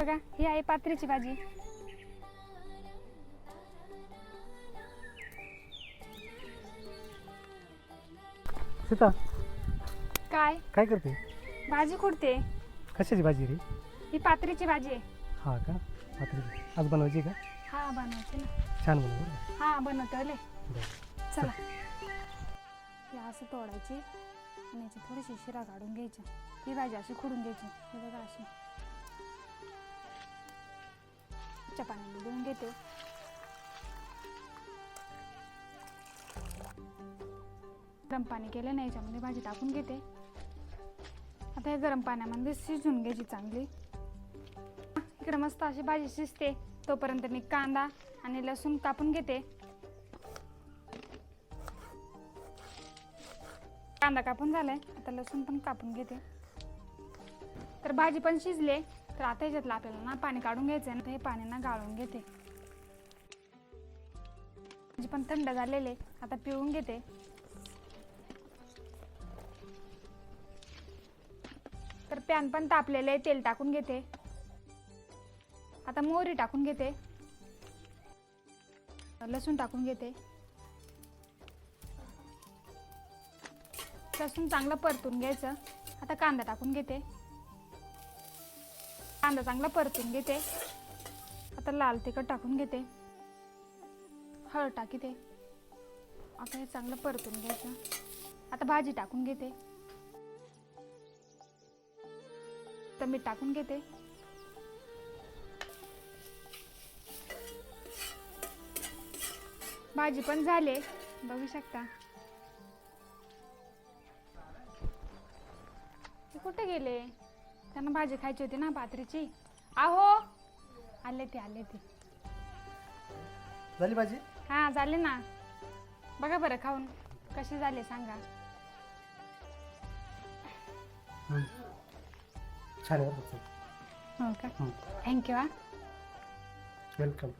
बघा ही आहे पात्रीची भाजी. सीता काय? काय करते? भाजी कुठते कशाची भाजी रे? ही पात्रीची भाजी आहे. हा का? पात्री आज बनवायची का? हा बनवते ना. छान बनव बरं का? हा बनवते बरं. चला. ही असं तोडायची. आणि याची थोडीशी शिरा काढून घ्यायची. ही भाजी अशी खुडून घ्यायची. हे बघा अशी. च्या पाण्याने धुवून घेते. गरम पाणी केलं नाही याच्यामध्ये भाजी टाकून घेते. आता हे गरम पाण्यामध्ये शिजून घ्यायची चांगली. इकडे मस्त अशी भाजी शिजते. तोपर्यंत मी कांदा आणि लसूण कापून घेते. कांदा कापून झालाय. आता लसूण पण कापून घेते. तर भाजी पण शिजले तर आता ह्याच्यातलं आपल्याला ना पाणी काढून घ्यायचं आहे हे पाणी ना गाळून घेते. म्हणजे पण थंड झालेले आता पिळून घेते. तर पॅन पण तापलेले तेल टाकून घेते. आता मोहरी टाकून घेते. लसूण टाकून घेते. लसूण चांगलं परतून घ्यायचं. आता कांदा टाकून घेते. कांदा चांगला परतून घेते. आता लाल तिखट टाकून घेते. हळद टाकीते. आता हे चांगलं परतून घ्यायचं. आता भाजी टाकून घेते. तर मीठ टाकून घेते. भाजी पण झाले. बघू शकता. कुठे गेले? त्यांना भाजी खायची होती ना पात्रीची. आहो. आले ते आले ते. झाली भाजी? हा झाले ना. बघा बरं खाऊन कसे झाले सांगा. छान आहे बरं का. हो का. थँक्यू हा. वेलकम